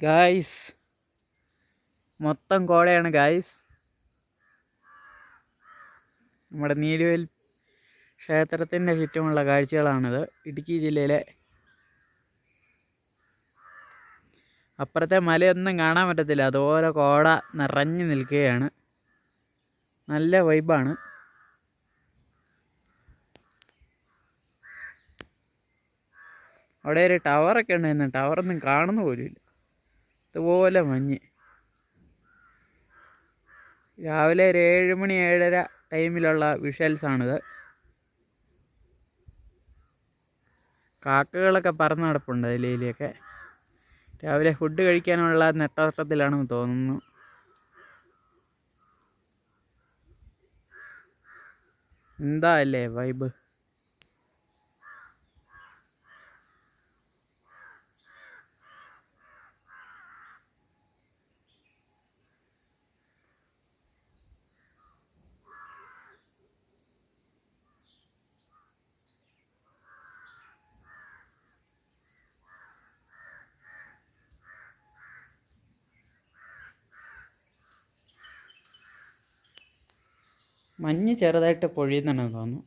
Guys മൊത്തം കോടയാണ് guys നമ്മുടെ നീലുവേൽ ക്ഷേത്രത്തിന്റെ ചുറ്റുമുള്ള കാഴ്ചകളാണിത്. ഇടുക്കി ജില്ലയിലെ അപ്പുറത്തെ മലയൊന്നും കാണാൻ പറ്റത്തില്ല. അതുപോലെ കോട നിറഞ്ഞു നിൽക്കുകയാണ്. നല്ല വൈബാണ് അവിടെ ഒരു ടവറൊക്കെ ഉണ്ടായിരുന്നു ടവറൊന്നും കാണുന്ന പോലുമില്ല ഇതുപോലെ മഞ്ഞ്. രാവിലെ ഒരു ഏഴ് മണി ഏഴര ടൈമിലുള്ള വിഷ്വൽസാണിത് കാക്കകളൊക്കെ പറന്ന് നടപ്പുണ്ട് അതിലേലിയൊക്കെ. രാവിലെ ഫുഡ് കഴിക്കാനുള്ള നെട്ടോട്ടത്തിലാണെന്ന് തോന്നുന്നു. എന്താ അല്ലേ വൈബ് മഞ്ഞ് ചെറുതായിട്ട് പൊഴിയുന്നുണ്ടെന്ന് തോന്നുന്നു.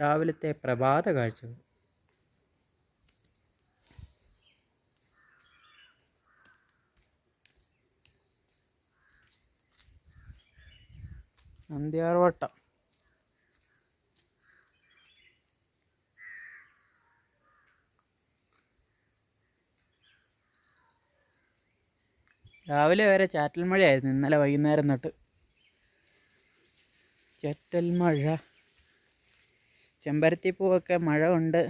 രാവിലത്തെ പ്രഭാത കാഴ്ചകൾ. നന്ദിയാർവട്ടം. രാവിലെ വരെ ചാറ്റൽ മഴയായിരുന്നു ഇന്നലെ വൈകുന്നേരം തൊട്ട്. ചാറ്റൽ മഴ ചെമ്പരത്തി പൂവൊക്കെ മഴ കൊണ്ട്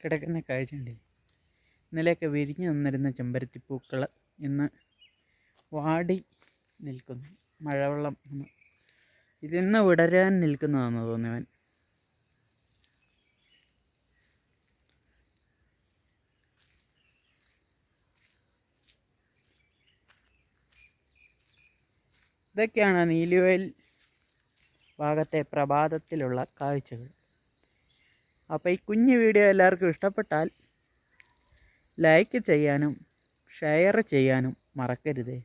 കിടക്കുന്ന കാഴ്ചയുണ്ട് ഇന്നലെയൊക്കെ വിരിഞ്ഞു നിന്നിരുന്ന ചെമ്പരത്തി പൂക്കൾ ഇന്ന് വാടി നിൽക്കുന്നു. മഴവെള്ളം ഇതിന്ന് വിടരാൻ നിൽക്കുന്നതാണെന്ന് തോന്നിയവൻ ഇതൊക്കെയാണ് നീലുവേൽ ഭാഗത്തെ പ്രഭാതത്തിലുള്ള കാഴ്ചകൾ. അപ്പോൾ ഈ കുഞ്ഞു വീഡിയോ എല്ലാവർക്കും ഇഷ്ടപ്പെട്ടാൽ ലൈക്ക് ചെയ്യാനും ഷെയർ ചെയ്യാനും മറക്കരുതേ.